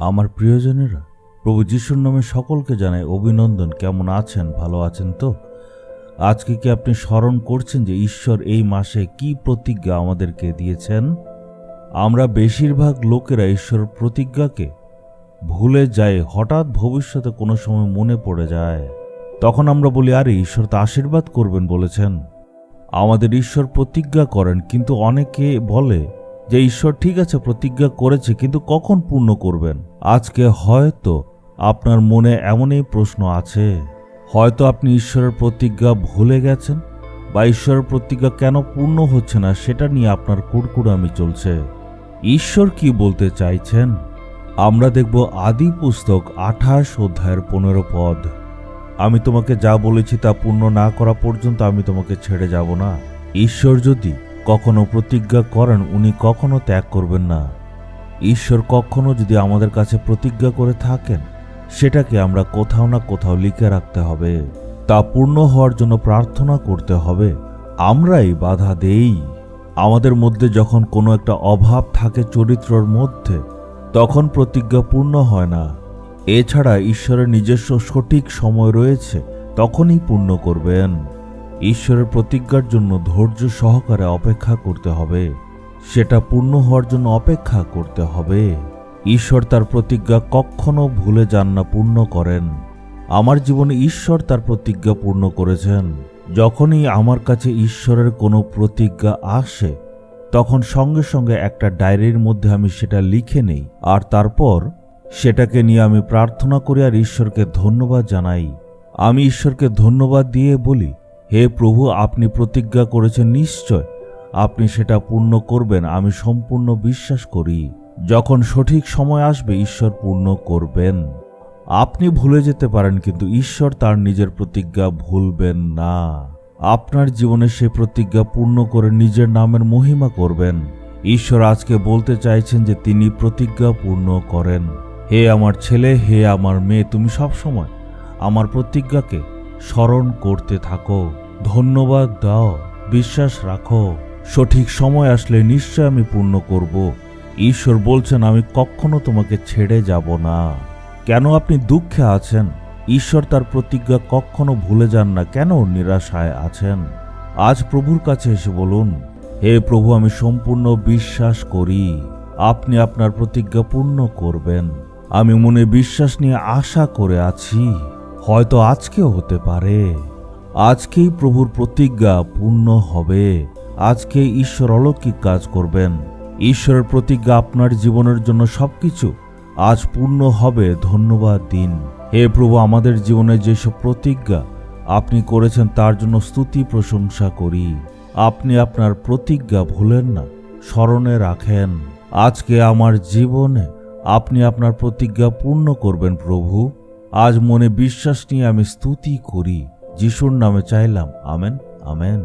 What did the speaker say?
আমার প্রিয়জনেরা, প্রভু যিশুর নামে সকলকে জানাই অভিনন্দন। কেমন আছেন? ভালো আছেন তো? আজকে কি আপনি স্মরণ করছেন যে ঈশ্বর এই মাসে কি প্রতিজ্ঞা আমাদেরকে দিয়েছেন? আমরা বেশিরভাগ লোকেরা ঈশ্বর প্রতিজ্ঞাকে ভুলে যাই, হঠাৎ ভবিষ্যতে কোনো সময় মনে পড়ে যায়। তখন আমরা বলি, আরে, ঈশ্বর তো আশীর্বাদ করবেন, বলেছেন। আমাদের ঈশ্বর প্রতিজ্ঞা করেন, কিন্তু অনেকে বলে যে, ঈশ্বর ঠিক আছে, প্রতিজ্ঞা করেছে, কিন্তু কখন পূর্ণ করবেন? আজকে হয়তো আপনার মনে এমনই প্রশ্ন আছে। হয়তো আপনি ঈশ্বরের প্রতিজ্ঞা ভুলে গেছেন বা ঈশ্বরের প্রতিজ্ঞা কেন পূর্ণ হচ্ছে না সেটা নিয়ে আপনার কুড়কুড়ামি চলছে। ঈশ্বর কি বলতে চাইছেন? আমরা দেখব আদি পুস্তক আঠাশ অধ্যায়ের পনেরো পদ। আমি তোমাকে যা বলেছি তা পূর্ণ না করা পর্যন্ত আমি তোমাকে ছেড়ে যাব না। ঈশ্বর যদি কখনো প্রতিজ্ঞা করেন, উনি কখনো ত্যাগ করবেন না। ঈশ্বর কখনো যদি আমাদের কাছে প্রতিজ্ঞা করে থাকেন, সেটাকে আমরা কোথাও না কোথাও লিখে রাখতে হবে। তা পূর্ণ হওয়ার জন্য প্রার্থনা করতে হবে। আমরাই বাধা দেই। আমাদের মধ্যে যখন কোনো একটা অভাব থাকে চরিত্রর মধ্যে, তখন প্রতিজ্ঞা পূর্ণ হয় না। এছাড়া ঈশ্বরের নিজস্ব সঠিক সময় রয়েছে, তখনই পূর্ণ করবেন। ঈশ্বরের প্রতিজ্ঞার জন্য ধৈর্য সহকারে অপেক্ষা করতে হবে। সেটা পূর্ণ হওয়ার জন্য অপেক্ষা করতে হবে। ঈশ্বর তার প্রতিজ্ঞা কখনো ভুলে যান না, পূর্ণ করেন। আমার জীবনে ঈশ্বর তার প্রতিজ্ঞা পূর্ণ করেছেন। যখনই আমার কাছে ঈশ্বরের কোনো প্রতিজ্ঞা আসে, তখন সঙ্গে সঙ্গে একটা ডায়েরির মধ্যে আমি সেটা লিখে নেই, আর তারপর সেটাকে নিয়ে আমি প্রার্থনা করি আর ঈশ্বরকে ধন্যবাদ জানাই। আমি ঈশ্বরকে ধন্যবাদ দিয়ে বলি, হে প্রভু, আপনি প্রতিজ্ঞা করেছেন নিশ্চয়। আপনি সেটা পূর্ণ করবেন, আমি সম্পূর্ণ বিশ্বাস করি। যখন সঠিক সময় আসবে, ঈশ্বর পূর্ণ করবেন। আপনি ভুলে যেতে পারেন, কিন্তু ঈশ্বর তার নিজের প্রতিজ্ঞা ভুলবেন না। আপনার জীবনে সে প্রতিজ্ঞা পূর্ণ করে নিজের নামের মহিমা করবেন। ঈশ্বর আজকে বলতে চাইছেন যে তিনি প্রতিজ্ঞা পূর্ণ করেন। হে আমার ছেলে, হে আমার মেয়ে, তুমি সব সময় আমার প্রতিজ্ঞাকে স্মরণ করতে থাকো। ধন্যবাদ দাও, বিশ্বাস রাখো। সঠিক সময় আসলে নিশ্চয় আমি পূর্ণ করব। ঈশ্বর বলছেন, আমি কখনো তোমাকে ছেড়ে যাব না। কেন আপনি দুঃখে আছেন? ঈশ্বর তার প্রতিজ্ঞা কখনো ভুলে যান না। কেন নিরাশায় আছেন? আজ প্রভুর কাছে এসে বলুন, হে প্রভু, আমি সম্পূর্ণ বিশ্বাস করি। আপনি আপনার প্রতিজ্ঞা পূর্ণ করবেন। আমি মনে বিশ্বাস নিয়ে আশা করে আছি। হয়তো আজকেও হতে পারে। আজকেই প্রভুর প্রতিজ্ঞা পূর্ণ হবে। আজকে ঈশ্বর অলৌকিক কাজ করবেন। ঈশ্বরের প্রতিজ্ঞা আপনার জীবনের জন্য সবকিছু আজ পূর্ণ হবে। ধন্যবাদ দিন। হে প্রভু, আমাদের জীবনে যেসব প্রতিজ্ঞা আপনি করেছেন, তার জন্য স্তুতি প্রশংসা করি। আপনি আপনার প্রতিজ্ঞা ভুলেন না, স্মরণে রাখেন। আজকে আমার জীবনে আপনি আপনার প্রতিজ্ঞা পূর্ণ করবেন প্রভু। আজ মনে বিশ্বাস নিয়ে আমি স্তুতি করি। যিশুর নামে চাইলাম, amen amen.